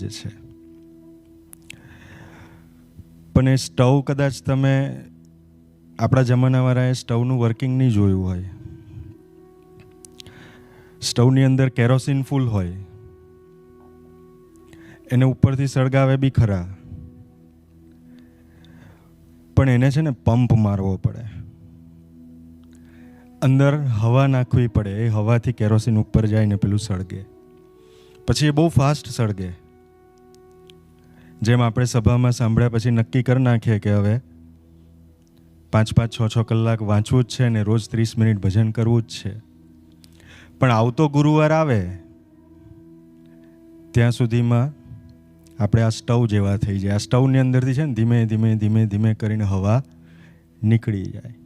જ છે. પણ એ સ્ટવ કદાચ તમે આપણા જમાનાવાળાએ સ્ટવનું વર્કિંગ નહીં જોયું હોય. સ્ટવની અંદર કેરોસીન ફૂલ હોય. એને ઉપરથી સળગાવે બી ખરા. પણ એને છે ને પંપ મારવો પડે. અંદર હવા નાખવી પડે, એ હવાથી કેરોસીન ઉપર જાય ને પેલું સળગે. પછી એ બહુ ફાસ્ટ સળગે. જેમ આપણે સભામાં સાંભળ્યા પછી નક્કી કરી નાખીએ કે હવે પાંચ પાંચ છ છ કલાક વાંચવું જ છે ને રોજ ત્રીસ મિનિટ ભજન કરવું જ છે. પણ આવતો ગુરુવાર આવે, ત્યાં સુધીમાં આપણે આ સ્ટવ જેવા થઈ જાય. આ સ્ટવની અંદરથી છે ને ધીમે ધીમે ધીમે ધીમે કરીને હવા નીકળી જાય.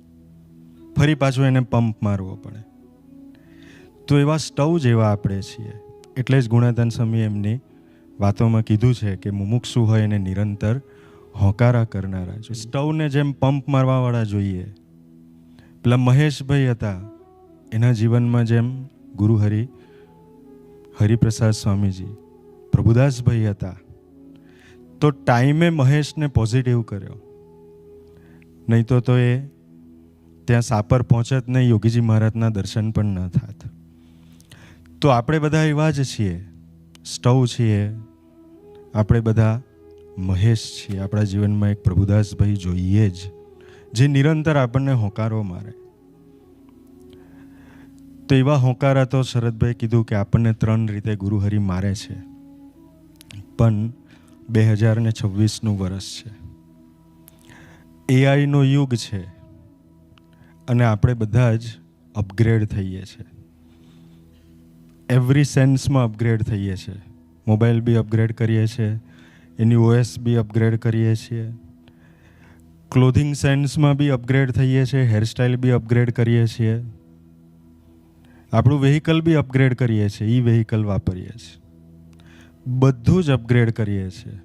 ફરી પાછું એને પંપ મારવો પડે. તો એવા સ્ટવ જેવા આપણે છીએ. એટલે જ ગુણાધન સમી એમની વાતોમાં કીધું છે કે મુમુક્ષુ હોય એને નિરંતર હોકારા કરનારા છે સ્ટવને જેમ પંપ મારવાવાળા જોઈએ. પેલા મહેશભાઈ હતા. એના જીવનમાં જેમ ગુરુહરિ હરિપ્રસાદ સ્વામીજી, પ્રભુદાસભાઈ હતા. તો ટાઈમે મહેશને પોઝિટિવ કર્યો. નહીં તો તો એ ત્યાં સાપર પહોંચત નહીં, યોગીજી મહારાજના દર્શન પણ ન થાત. તો આપણે બધા એવા જ છીએ. સ્ટવ છીએ. આપણે બધા મહેશ છીએ. આપણા જીવનમાં એક પ્રભુદાસભાઈ જોઈએ જ, જે નિરંતર આપણને હોકારો મારે. તો એવા હોકારા તો શરદભાઈ કીધું કે આપણને ત્રણ રીતે ગુરુહરિ મારે છે. પણ બે હજાર ને છવ્વીસનું વર્ષ છે. એઆઈનો યુગ છે અને આપણે બધા જ અપગ્રેડ થઈએ છીએ એવરી સેન્સમાં અપગ્રેડ થઈએ છીએ મોબાઈલ બી અપગ્રેડ કરીએ છીએ, એની ઓએસ બી અપગ્રેડ કરીએ છીએ. ક્લોથિંગ સેન્સમાં બી અપગ્રેડ થઈએ છીએ હેરસ્ટાઇલ બી અપગ્રેડ કરીએ છીએ. આપણું વેહિકલ બી અપગ્રેડ કરીએ છીએ, ઈ વેહિકલ વાપરીએ છીએ. બધું જ અપગ્રેડ કરીએ છીએ.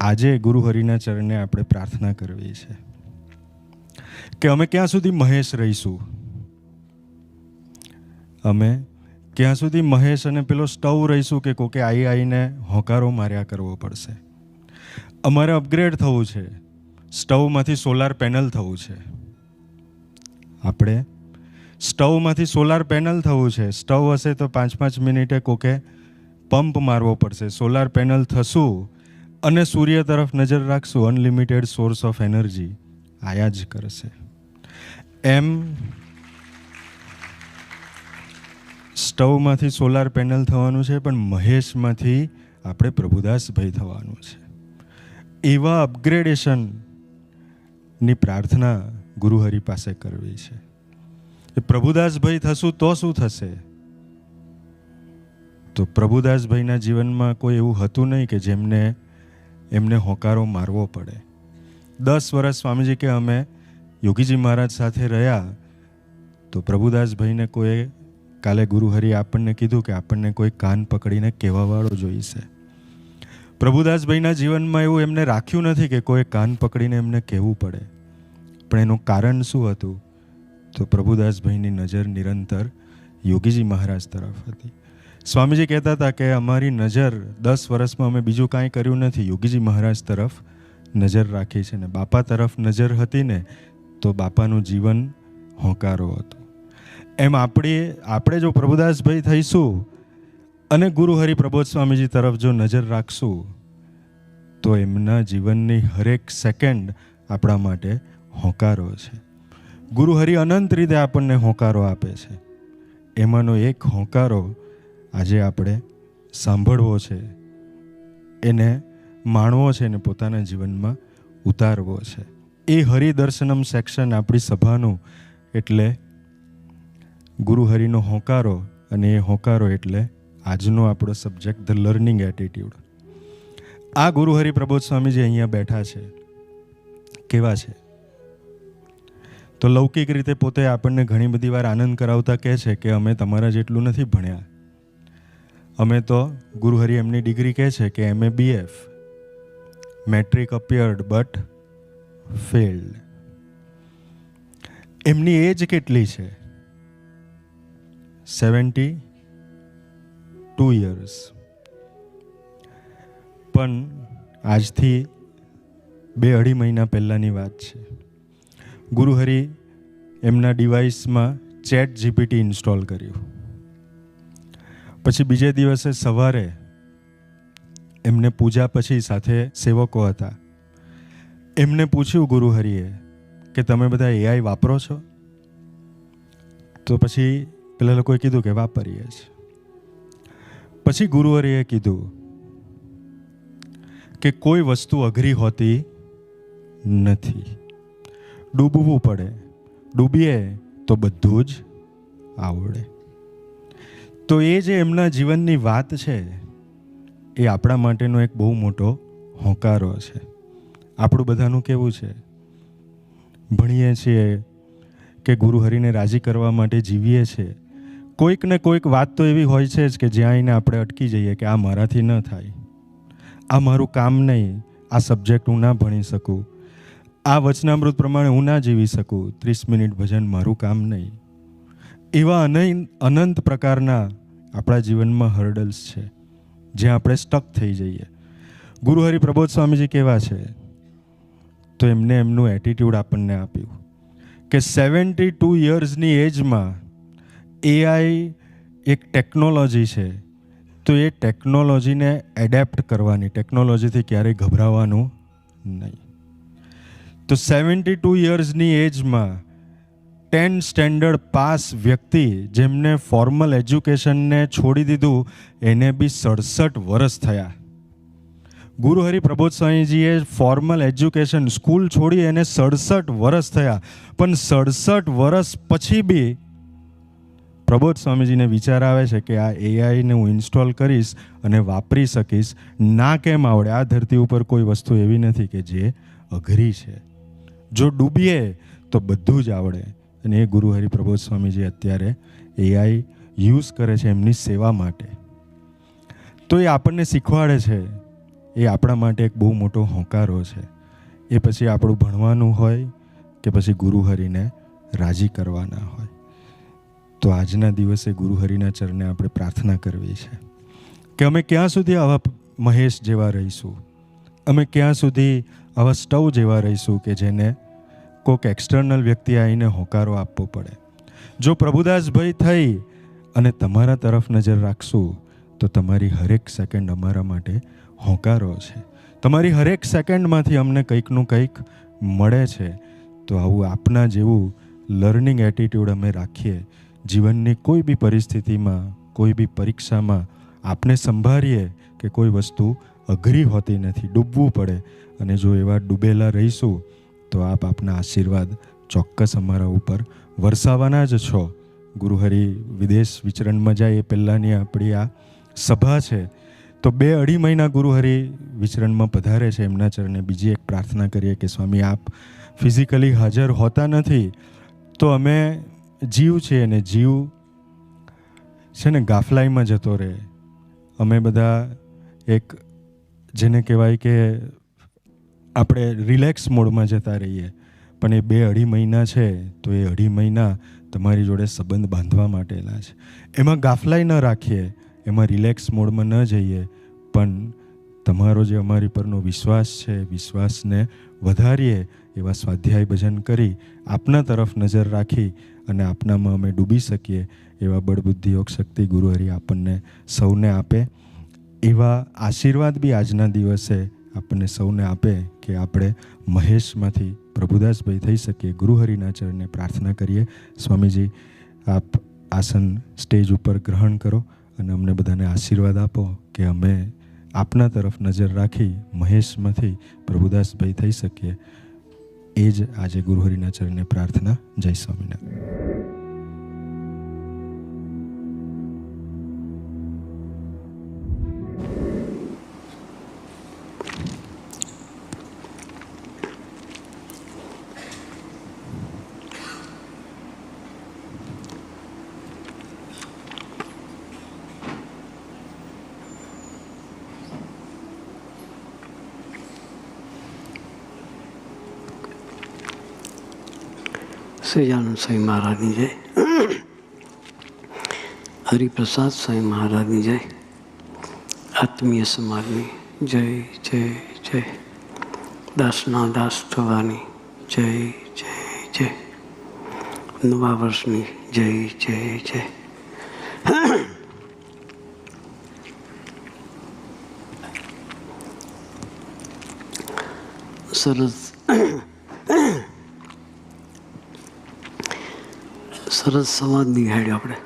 આજે ગુરુહરિના ચરણે આપણે પ્રાર્થના કરવી છે કે અમે ક્યાં સુધી મહેશ રહીશું? અમે ક્યાં સુધી મહેશ અને પેલો સ્ટવ રહીશું કે કોકે આઈ આવીને હોકારો માર્યા કરવો પડશે. અમારે અપગ્રેડ થવું છે. સ્ટવમાંથી સોલાર પેનલ થવું છે. આપણે સ્ટવમાંથી સોલાર પેનલ થવું છે. સ્ટવ હશે તો પાંચ પાંચ મિનિટે કોકે પંપ મારવો પડશે. સોલાર પેનલ થશું અને સૂર્ય તરફ નજર રાખશું. અનલિમિટેડ સોર્સ ઓફ એનર્જી આયા જ કરશે. એમ સ્ટવમાંથી સોલાર પેનલ થવાનું છે, પણ મહેશમાંથી આપણે પ્રભુદાસભાઈ થવાનું છે. એવા અપગ્રેડેશનની પ્રાર્થના ગુરુહરિ પાસે કરવી છે. એ પ્રભુદાસભાઈ થશું તો શું થશે? તો પ્રભુદાસભાઈના જીવનમાં કોઈ એવું હતું નહીં કે જેમને, એમને હોકારો મારવો પડે. દસ વર્ષ સ્વામીજી કે અમે યોગીજી મહારાજ સાથે રહ્યા, તો પ્રભુદાસભાઈને કોઈ કાલે ગુરુહરિએ આપણને કીધું કે આપણને કોઈ કાન પકડીને કહેવાવાળો જોઈશે. પ્રભુદાસભાઈના જીવનમાં એવું એમને રાખ્યું નથી કે કોઈ કાન પકડીને એમને કહેવું પડે. પણ એનું કારણ શું હતું? તો પ્રભુદાસભાઈની નજર નિરંતર યોગીજી મહારાજ તરફ હતી. સ્વામીજી કહેતા હતા કે અમારી નજર દસ વર્ષમાં અમે બીજું કાંઈ કર્યું નથી. યોગીજી મહારાજ તરફ નજર રાખી છે ને બાપા તરફ નજર હતી ને, તો બાપાનું જીવન હોંકારો હતો. એમ આપણે આપણે જો પ્રભુદાસભાઈ થઈશું અને ગુરુ હરિ પ્રબોધ સ્વામીજી તરફ જો નજર રાખશું, તો એમના જીવનની હરેક સેકન્ડ આપણા માટે હોંકારો છે. ગુરુ હરિ અનંત રીતે આપણને હોંકારો આપે છે. એમાંનો એક હોંકારો આજે આપણે સાંભળવો છે. એને માણવો છે અને પોતાના જીવનમાં ઉતારવો છે. એ હરિદર્શનમ સેક્શન આપણી સભાનું એટલે ગુરુહરિનો હોંકારો અને એ હોંકારો એટલે આજનો આપણો સબ્જેક્ટ ધ લર્નિંગ એટીટ્યુડ આ ગુરુહરિ પ્રબોધ સ્વામીજી અહીંયા બેઠા છે. કેવા છે? તો લૌકિક રીતે પોતે આપણને ઘણી બધી વાર આનંદ કરાવતા કહે છે કે અમે તમારા જેટલું નથી ભણ્યા. અમે તો ગુરુહરિ એમની ડિગ્રી કહે છે કે એમ એ બીએફ મેટ્રિક અપિયર્ડ બટ ફેલ્ડ એમની એજ કેટલી છે? સેવન્ટી ટુ યર્સ પણ આજથી બે અઢી મહિના પહેલાંની વાત છે. ગુરુહરિ એમના ડિવાઇસમાં ચેટ જીપીટી ઇન્સ્ટોલ કર્યું. પછી બીજે દિવસે સવારે એમને પૂજા પછી સાથે સેવકો હતા. એમને પૂછ્યું ગુરુહરિએ કે તમે બધા એઆઈ વાપરો છો? તો પછી પેલા લોકોએ કીધું કે વાપરીએ જ પછી ગુરુહરિએ કીધું કે કોઈ વસ્તુ અઘરી હોતી નથી. ડૂબવું પડે. ડૂબીએ તો બધું જ આવડે. તો એ જે એમના જીવનની વાત છે, એ આપણા માટેનો એક બહુ મોટો હોંકારો છે. આપણું બધાનું કેવું છે? ભણીએ છીએ કે ગુરુહરિને રાજી કરવા માટે જીવીએ છીએ. કોઈક ને કોઈક વાત તો એવી હોય છે જ કે જ્યાં આવીને આપણે અટકી જઈએ કે આ મારાથી ન થાય. આ મારું કામ નહીં. આ સબ્જેક્ટ હું ના ભણી શકું. આ વચનામૃત પ્રમાણે હું ના જીવી શકું. ત્રીસ મિનિટ ભજન મારું કામ નહીં. એવા અનંત પ્રકારના આપણા જીવનમાં હર્ડલ્સ છે. જ્યાં આપણે સ્ટક થઈ જઈએ. ગુરુ પ્રબોધ સ્વામીજી કેવા છે? તો એમને એમનું એટીટ્યૂડ આપણને આપ્યું કે સેવન્ટી ટુ યર્સની એજમાં એઆઈ એક ટેકનોલોજી છે. તો એ ટેકનોલોજીને એડેપ્ટ કરવાની ટેકનોલોજીથી ક્યારેય ગભરાવાનું નહીં. તો સેવન્ટી ટુ યર્સની એજમાં ટેન સ્ટેન્ડર્ડ પાસ વ્યક્તિ જેમને ફોર્મલ એજ્યુકેશનને છોડી દીધું, એને બી સડસઠ વર્ષ થયા. ગુરુહરિ પ્રબોધ સ્વામીજીએ ફોર્મલ એજ્યુકેશન સ્કૂલ છોડી એને સડસઠ વર્ષ થયા. પણ સડસઠ વર્ષ પછી બી પ્રબોધ સ્વામીજીને વિચાર આવે છે કે આ એઆઈને હું ઇન્સ્ટોલ કરીશ અને વાપરી શકીશ, ના કેમ આવડે? આ ધરતી ઉપર કોઈ વસ્તુ એવી નથી કે જે અઘરી છે. જો ડૂબીએ તો બધું જ આવડે. અને એ ગુરુ પ્રબોધ સ્વામીજી અત્યારે એઆઈ યુઝ કરે છે એમની સેવા માટે. તો એ આપણને શીખવાડે છે. એ આપણા માટે એક બહુ મોટો હોંકારો છે. એ પછી આપણું ભણવાનું હોય કે પછી ગુરુહરિને રાજી કરવાના હોય. તો આજના દિવસે ગુરુહરિના ચરણે આપણે પ્રાર્થના કરવી છે કે અમે ક્યાં સુધી આવા મહેશ જેવા રહીશું? અમે ક્યાં સુધી આવા સ્ટવ જેવા રહીશું કે જેને કોઈક એક્સટર્નલ વ્યક્તિ આવીને હોકારો આપવો પડે? જો પ્રભુદાસભાઈ થઈ અને તમારા તરફ નજર રાખશું, તો તમારી હરેક સેકન્ડ અમારા માટે હોંકારો છે. તમારી હરેક સેકન્ડમાંથી અમને કંઈકનું કંઈક મળે છે, તો આવું આપના જેવું લર્નિંગ એટીટ્યૂડ અમે રાખીએ જીવનની કોઈ બી પરિસ્થિતિમાં, કોઈ બી પરીક્ષામાં આપણે સંભાળીએ કે કોઈ વસ્તુ અઘરી હોતી નથી, ડૂબવું પડે અને જો એવા ડૂબેલા રહીશું, તો આપ આપના આશીર્વાદ ચોક્કસ અમારા ઉપર વરસાવાના જ છો. ગુરુહરિ, વિદેશ વિચરણમાં જાય એ પહેલાંની આપણી આ સભા છે. તો બે અઢી મહિના ગુરુહરિ વિચરણમાં પધારે છે, એમના ચરણે બીજી એક પ્રાર્થના કરીએ કે સ્વામી, આપ ફિઝિકલી હાજર હોતા નથી, તો અમે જીવ છે અને જીવ છે ને ગાફલાઈમાં જતો રહે. અમે બધા એક જેને કહેવાય કે આપણે રિલેક્સ મોડમાં જતા રહીએ. પણ એ બે અઢી મહિના છે, તો એ અઢી મહિના તમારી જોડે સંબંધ બાંધવા માટેના છે. એમાં ગાફલાઈ ન રાખીએ, એમાં રિલેક્સ મોડમાં ન જઈએ. પણ તમારો જે અમારી પરનો વિશ્વાસ છે, વિશ્વાસને વધારીએ એવા સ્વાધ્યાય ભજન કરી આપના તરફ નજર રાખી અને આપનામાં અમે ડૂબી શકીએ એવા બળબુદ્ધિ યોગ શક્તિ ગુરુહરિ આપણને સૌને આપે. એવા આશીર્વાદ બી આજના દિવસે આપણને સૌને આપે કે આપણે મહેશમાંથી પ્રભુદાસભાઈ થઈ શકીએ. ગુરુહરિના ચરણને પ્રાર્થના કરીએ. સ્વામીજી, આપ આસન સ્ટેજ ઉપર ગ્રહણ કરો અને અમને બધાને આશીર્વાદ આપો કે અમે આપના તરફ નજર રાખી મહેશમાંથી પ્રભુદાસભાઈ થઈ શકીએ. એ જ આજે ગુરુહરિના ચરણે પ્રાર્થના. જય સ્વામિનારાયણ. સહજાનંદ સ્વામી મહારાજની જય. હરિપ્રસાદ સ્વામી મહારાજની જય. આત્મીય સમાજની જય જય જય. દાસના દાસ થવાની જય જય જય. નવા વર્ષની જય જય જય. સરસ સરસ સંવાદ નિહાળ્યો આપણે.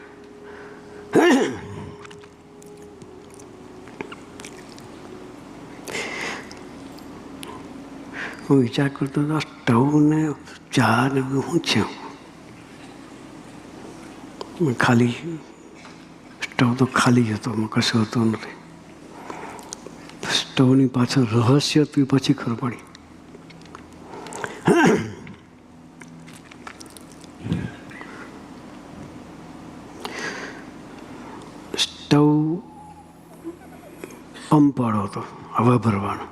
હું વિચાર કરતો હતો સ્ટવ ને ચા ને બધું શું છે? ખાલી, સ્ટવ તો ખાલી હતો કશું હતું નથી. સ્ટવની પાછળ રહસ્ય તું પછી ખબર પડી સ્ટવ પંપવાળો હતો હવા ભરવાનો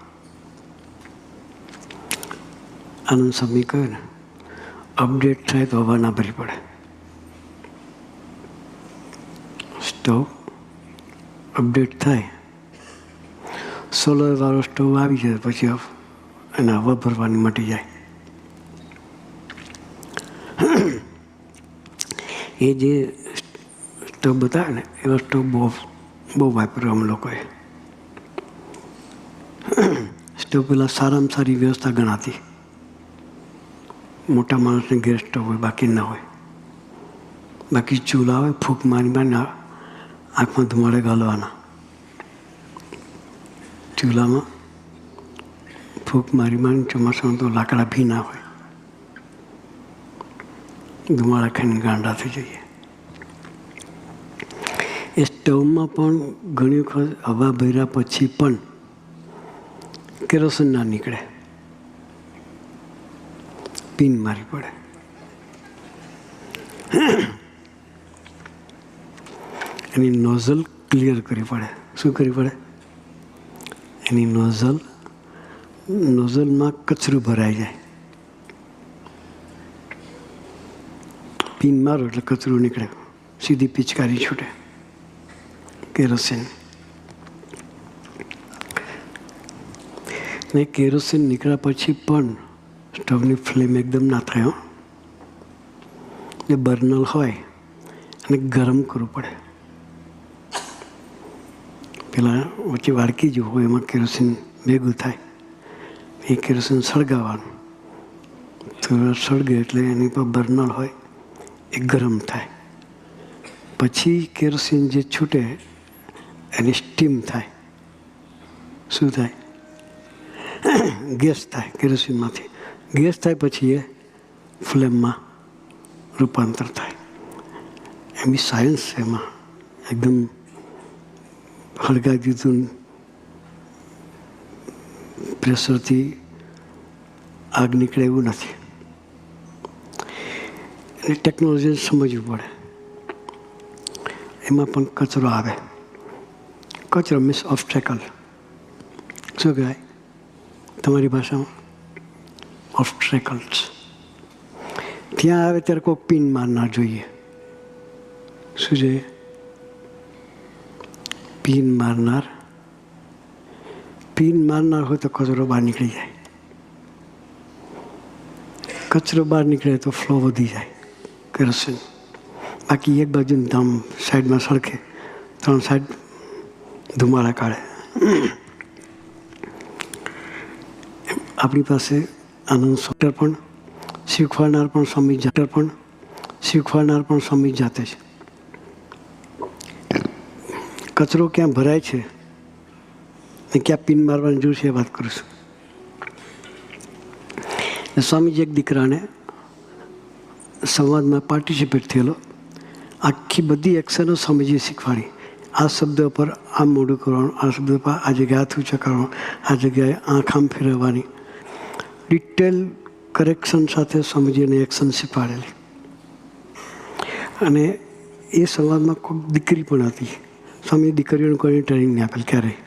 આનંદ સ્વામી કહ્યું ને અપડેટ થાય તો હવા ના ભરી પડે. સ્ટોવ અપડેટ થાય. સોલર વાળો સ્ટવ આવી જાય પછી એને હવા ભરવાની મટી જાય. એ જે સ્ટોવ બતાવે ને, એવા સ્ટોવ બહુ બહુ વાપર્યો અમે લોકોએ. સ્ટોવ પેલા સારામાં સારી વ્યવસ્થા ગણાતી. મોટા માણસને ગેસ સ્ટવ હોય, બાકી ના હોય. બાકી ચૂલા હોય ફૂંક મારી મારીને આંખમાં ધુમાડે ગાલવાના. ચૂલામાં ફૂંક મારી મારીને ચોમાસામાં તો લાકડા ભી ના હોય. ધુમાડા ખાઈને ગાંડા થઈ જઈએ. એ સ્ટવમાં પણ ઘણી વખત હવા ભર્યા પછી પણ કેરોસીન ના નીકળે. પિન મારી પડે. એની નોઝલ ક્લિયર કરવી પડે. શું કરવી પડે? એની નોઝલ, નોઝલમાં કચરું ભરાઈ જાય. પિન મારો એટલે કચરું નીકળે. સીધી પિચકારી છૂટે. કેરોસીન. ને કેરોસીન નીકળ્યા પછી પણ સ્ટવની ફ્લેમ એકદમ ના થાય, હો. જે બર્નલ હોય અને ગરમ કરવું પડે. પેલા વચ્ચે વાડકી જેવું હોય, એમાં કેરોસીન ભેગું થાય. એ કેરોસીન સળગાવવાનું. થોડું સળગે એટલે એની પર બર્નલ હોય, એ ગરમ થાય. પછી કેરોસીન જે છૂટે, એની સ્ટીમ થાય. શું થાય? ગેસ થાય કેરોસીનમાંથી. ગેસ થાય પછી એ ફ્લેમમાં રૂપાંતર થાય. એમની સાયન્સ છે એમાં. એકદમ હળગા દીધું પ્રેશરથી આગ નીકળે એવું નથી. એટલે ટેકનોલોજી સમજવું પડે. એમાં પણ કચરો આવે. કચરો મીન્સ ઓબ્સ્ટેકલ શું કહેવાય? તમારી ભાષામાં? ઓબ્સ્ટ્રેકલ્સ ત્યાં આવે ત્યારે કોઈ પિન મારનાર જોઈએ શું જોઈએ પિન મારનાર પિન મારનાર હોય તો કચરો બહાર નીકળી જાય કચરો બહાર નીકળે તો ફ્લો વધી જાય કેરોસીન બાકી એક બાજુ ધામ સાઈડમાં સળખે ત્રણ સાઈડ ધુમાડા કાઢે આપણી પાસે આનંદ સોફ્ટવેર પણ, શીખવાડનાર પણ સ્વામી જાટર પણ, શીખવાડનાર પણ સ્વામી જાતે છે. કચરો ક્યાં ભરાય છે ને ક્યાં પિન મારવાની જરૂર છે એ વાત કરું છું સ્વામીજી એક દીકરાને સંવાદમાં પાર્ટિસિપેટ થયેલો. આખી બધી એક્શનો સ્વામીજીએ શીખવાડી. આ શબ્દ પર આમ મોઢું કરવાનું, આ શબ્દ પર આ જગ્યાએ હાથ ઊંચા કરવાનું, આ જગ્યાએ આંખ આમ ફેરવવાની. ડિટેલ કરેક્શન સાથે સ્વામીજીને એક્શન શીખવાડેલી. અને એ સંવાદમાં ખૂબ દીકરી પણ હતી. સ્વામી દીકરીઓને કોઈને ટ્રેનિંગ નહીં આપેલ ક્યારેય.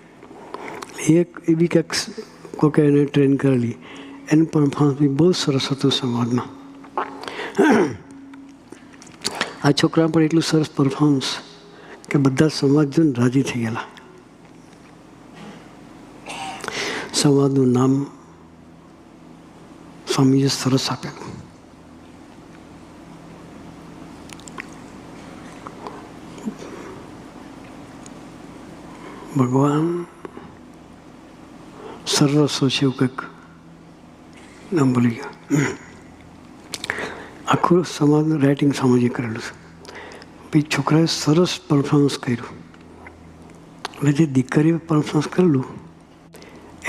એક એવી કંઈક કોકે એને ટ્રેન કરેલી. એનું પરફોર્મન્સ બી બહુ સરસ હતું સંવાદમાં આ છોકરા પણ એટલું સરસ પરફોર્મન્સ કે બધા સમાજ જોઈને રાજી થઈ ગયેલા. સંવાદનું નામ સ્વામીએ સરસ આપેલું ભગવાન સર્વસ્વ છે એવું કંઈક નામ ભૂલી ગયા. આખું સમાજ રાઇટિંગ સમાજે કરેલું છે. પછી છોકરાએ સરસ પરફોર્મન્સ કર્યું. એટલે જે દીકરીએ પરફોર્મન્સ કરેલું,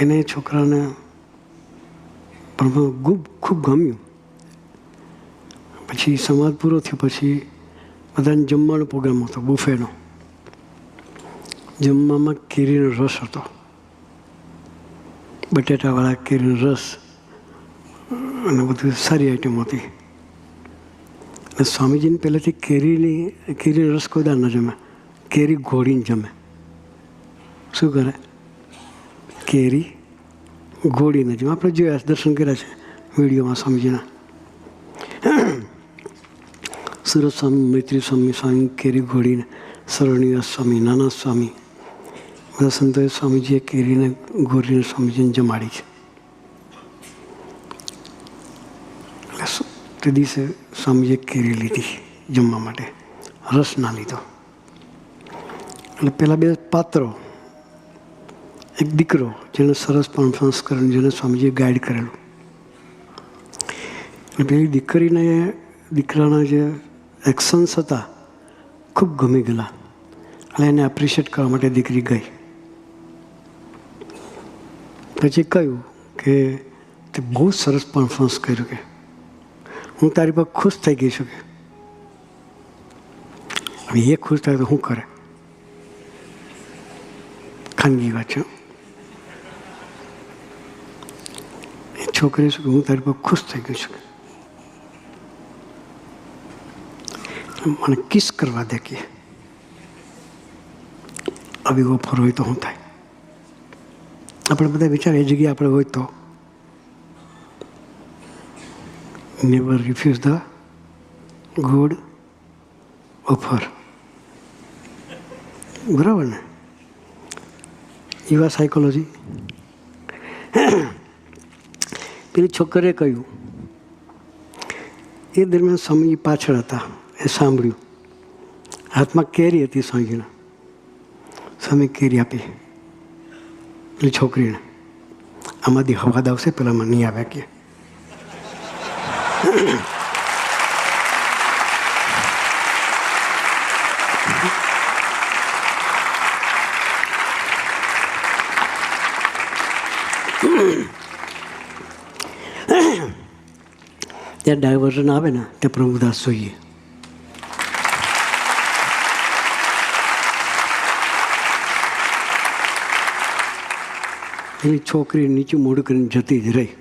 એને છોકરાને પરફોર્મન્સ ખૂબ ખૂબ ગમ્યું. પછી સંવાદ પૂરો થયો, પછી બધાને જમવાનો પ્રોગ્રામ હતો, બુફેનો. જમવામાં કેરીનો રસ હતો. બટેટાવાળા કેરીનો રસ અને બધું સારી આઈટમ હતી. અને સ્વામીજીને પહેલેથી કેરીની, કેરીનો રસ કોઈ દાળ ન જમે. કેરી ઘોડીને જમે. શું કરે? કેરી ઘોડીને જમે આપણે જોયા દર્શન કર્યા છે, વિડીયોમાં સ્વામીજીના. સુરત સ્વામી, મૈત્રી સ્વામી સ્વામી કેરી ઘોડીને સરવણીદાસ સ્વામી, નાના સ્વામી. બધા સંતોએ સ્વામીજીએ કેરીને ઘોડીને સ્વામીજીને જમાડી છે. તે દિવસે સ્વામીજીએ કેરી લીધી જમવા માટે. રસ ના લીધો. એટલે પહેલાં બે પાત્રો. એક દીકરો જેને સરસ કરેલું, જેને સ્વામીજીએ ગાઈડ કરેલું. પેલી દીકરીને, દીકરાના જે એક્શન્સ હતા, ખૂબ ગમી ગયેલા. એટલે એને એપ્રિશિએટ કરવા માટે દીકરી ગઈ. પછી કહ્યું કે, તે બહુ સરસ પરફોર્મન્સ કર્યું કે. હું તારી પર ખુશ થઈ ગઈ છું કે. એ ખુશ થાય તો શું કરે? ખાનગી વાત છે. છોકરી શું કે હું તારી પર ખુશ થઈ ગઈ છું મને કિસ કરવા દે કે આવી ઓફર હોય તો શું થાય આપણે બધા વિચાર એ જગ્યાએ આપણે હોય તો never refuse the good offer બરાબર ને યુવા સાયકોલોજી પેલી છોકરીએ કહ્યું, એ દરમિયાન સ્વામી પાછળ હતા. એ સાંભળ્યું. હાથમાં કેરી હતી સ્વામીજીના. સ્વામી કેરી આપી. પેલી છોકરીને આમાંથી હવાદ આવશે પેલામાં નહીં આવે કે. ત્યાં ડાયવર્ઝન આવે ને ત્યાં પ્રભુદાસ જોઈએ એની છોકરી નીચું મોઢું કરીને જતી જ રહી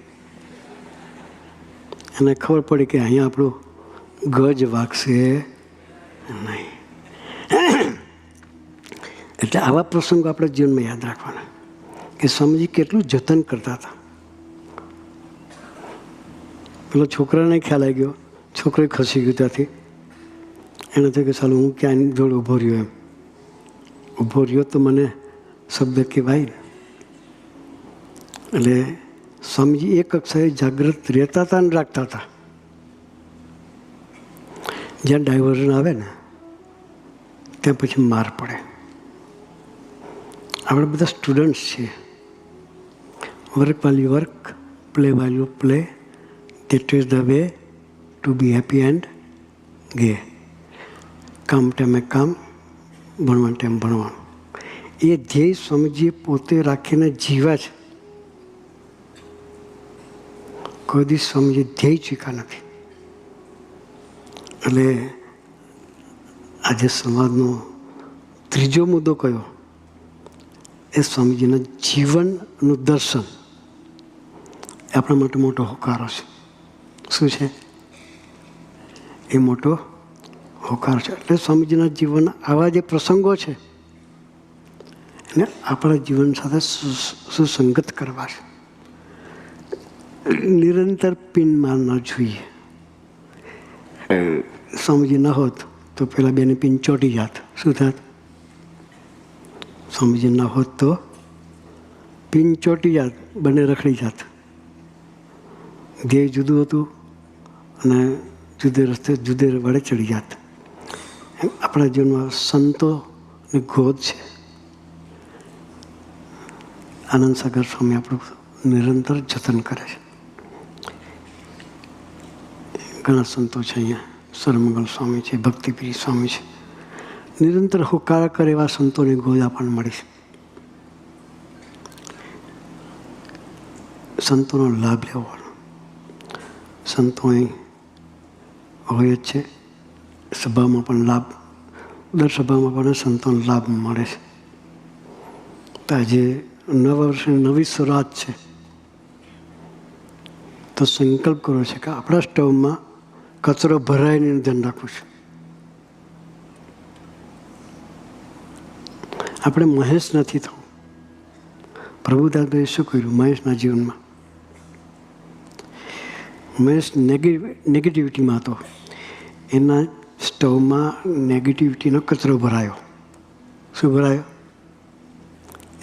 અને ખબર પડી કે અહીંયા આપણું ગજ વાગશે નહીં એટલે આવા પ્રસંગો આપણે જીવનમાં યાદ રાખવાના કે સમજી કેટલું જતન કરતા હતા પેલો છોકરાને ખ્યાલ આવી ગયો. છોકરો ખસી ગયો ત્યાંથી. એને થયું કે ચાલો હું ક્યાંય જોડે ઊભો રહ્યો એમ. ઊભો રહ્યો તો મને શબ્દ કહેવાય ને. એટલે સ્વામીજી એક કક્ષાએ જાગૃત રહેતા હતા ને રાખતા હતા. જ્યાં ડાયવર્ઝન આવે ને, ત્યાં પછી માર પડે. આપણે બધા સ્ટુડન્ટ્સ છીએ. Work value work, play value play. That is the way to be happy and gay કામ ટાઈમે કામ ભણવા ટાઈમ ભણવાનું એ ધ્યેય સ્વામીજીએ પોતે રાખીને જીવા છે, કોઈ દિવસ ધ્યેય ચીકા નથી. એટલે આજે સમાજનો ત્રીજો મુદ્દો કયો? એ સ્વામીજીના જીવનનું દર્શન. આપણા માટે મોટો હોકારો છે શું છે? એ મોટો હોકાર છે. એટલે સ્વામીજીના જીવનના આવા જે પ્રસંગો છે એને આપણા જીવન સાથે સુ- સુસંગત કરવા છે. નિરંતર પિન મારના જોઈએ. સ્વામીજી ન હોત તો પેલા બેને પિન ચોટી જાત. શું થાત? સ્વામીજી ન હોત તો પિન ચોટી જાત બંને રખડી જાત. ધ્યેય જુદું હતું. અને જુદે રસ્તે જુદે વડે ચડી જાત એમ આપણા જીવનમાં સંતોની ગોદ છે. આનંદ સાગર સ્વામી આપણું નિરંતર જતન કરે છે. ઘણા સંતો છે અહીંયા. સરમંગલ સ્વામી છે, ભક્તિપ્રિય સ્વામી છે. નિરંતર હુકારા કરે એવા સંતોની ગોદ આપણને મળી છે. સંતોનો લાભ લેવાનો સંતો અહીં હોય જ છે. સભામાં પણ લાભ, દર સભામાં પણ સંતોન લાભ મળે છે. તો આજે નવા વર્ષની નવી સુરાત છે. તો સંકલ્પ કરો છે કે આપણા સ્ટવમાં કચરો ભરાય નહીં ધ્યાન રાખવું છે. આપણે મહેશ નથી થવું. પ્રભુદાદાએ શું કર્યું મહેશના જીવનમાં? મહેશ નેગેટિવિટીમાં હતો એના સ્ટવમાં નેગેટિવિટીનો કચરો ભરાયો શું ભરાયો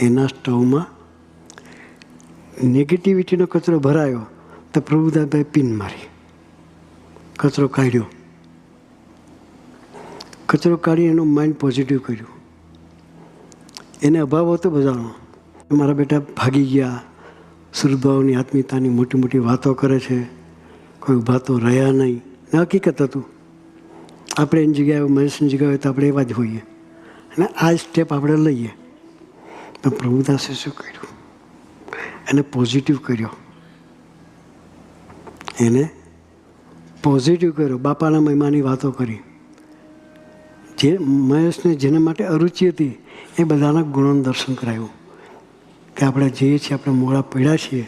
એના સ્ટવમાં નેગેટિવિટીનો કચરો ભરાયો તો પ્રભુદાભાઈ પિન મારી કચરો કાઢ્યો કચરો કાઢી એનું માઇન્ડ પોઝિટિવ કર્યું એને અભાવ હતો બધાનો મારા બેટા ભાગી ગયા સુરભાવની આત્મીયતાની મોટી મોટી વાતો કરે છે કોઈ ઊભા તો રહ્યા નહીં. હકીકત હતું. આપણે એની જગ્યાએ મહેશની જગ્યાએ તો આપણે એવા જ હોઈએ. અને આ સ્ટેપ આપણે લઈએ. તો પ્રભુદાસે શું કર્યું? એને પોઝિટિવ કર્યો. એને પોઝિટિવ કર્યો. બાપાના મહિમાની વાતો કરી. જે મહેશને જેના માટે અરુચિ હતી, એ બધાના ગુણોનું દર્શન કરાયું. કે આપણે જઈએ છીએ, આપણે મોડા પડ્યા છીએ.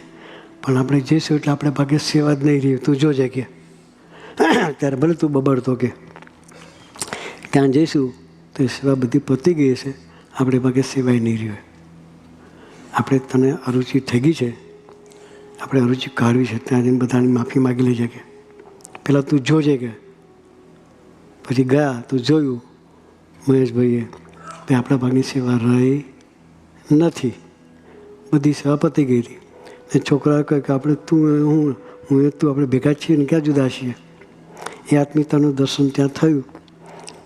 પણ આપણે જઈશું એટલે આપણે ભાગ્ય સેવા જ નહીં રહી તું જોજે કે. ત્યારે ભલે તું બબડતો કે. ત્યાં જઈશું તો એ સેવા બધી પતી ગઈ છે આપણે ભાગે સેવાય નહીં રહી આપણે તને અરુચિ થઈ ગઈ છે. આપણે અરુચિ કાઢવી છે. ત્યાં જઈને બધાની માફી માગી લેજે કે. પહેલાં તું જોજે કે. પછી ગયા તું જોયું મહેશભાઈએ તે આપણા ભાગની સેવા રહી નથી. બધી સેવા પતી ગઈ હતી. ને છોકરા કહે કે આપણે તું, હું હું એ તું આપણે ભેગા છીએ ને ક્યાં જુદા છીએ? એ આત્મીયતાનું દર્શન ત્યાં થયું.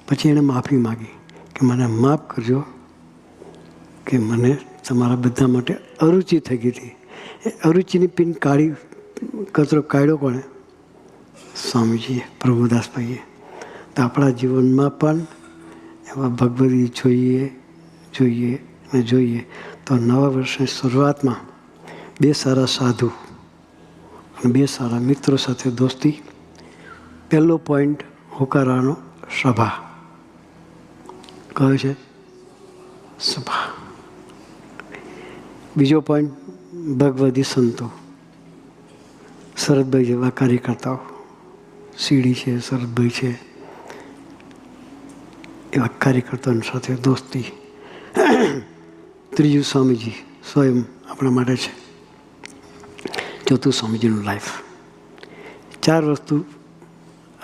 પછી એણે માફી માગી કે મને માફ કરજો કે મને તમારા બધા માટે અરુચિ થઈ ગઈ હતી. એ અરુચિની પિન કાઢી, કચરો કાઢ્યો કોણે? સ્વામીજીએ, પ્રભુદાસભાઈએ. તો આપણા જીવનમાં પણ એવા ભગવદી જોઈએ જોઈએ અને જોઈએ. તો નવા વર્ષની શરૂઆતમાં બે સારા સાધુ અને બે સારા મિત્રો સાથે દોસ્તી. પહેલો પોઈન્ટ હોકારાનો સભા. કયો છે, સભા. બીજો પોઈન્ટ ભગવદી સંતો. શરદભાઈ જેવા કાર્યકર્તાઓ. સીડી છે, શરદભાઈ છે. એવા કાર્યકર્તાઓની સાથે દોસ્તી. ત્રીજું સ્વામીજી સ્વયં આપણા માટે છે. ચોથું સ્વામીજીનું લાઈફ ચાર વસ્તુ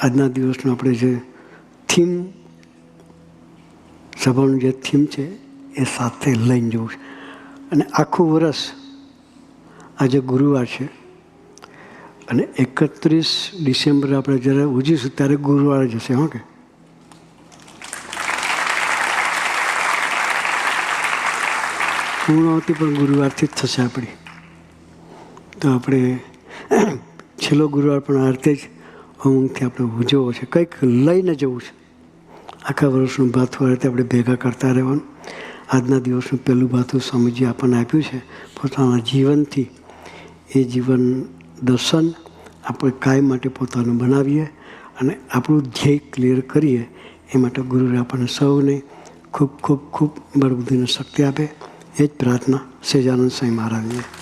આજના દિવસનું આપણે જે થીમ સભાનું જે થીમ છે એ સાથે લઈને જવું છે. અને આખું વર્ષ આજે ગુરુવાર છે. અને એકત્રીસ ડિસેમ્બર આપણે જ્યારે ઉજીશું ત્યારે ગુરુવાર જશે, હો કે? પૂર્ણાવતી પણ ગુરુવારથી જ થશે આપણી. તો આપણે છેલ્લો ગુરુવાર પણ આ રીતે જ ઉમંગથી આપણે ઉજવવો છે. કંઈક લઈને જવું છે. આખા વર્ષનું ભાથું આ રીતે આપણે ભેગા કરતા રહેવાનું. આજના દિવસનું પહેલું ભાથું સ્વામીજી આપણને આપ્યું છે. પોતાના જીવનથી એ જીવન દર્શન આપણે કાયમ માટે પોતાનું બનાવીએ અને આપણું ધ્યેય ક્લિયર કરીએ. એ માટે ગુરુએ આપણને સૌને ખૂબ ખૂબ ખૂબ બળબુદ્ધિને શક્તિ આપે. એ જ પ્રાર્થના સેજાનંદ સ્વામી મહારાજને.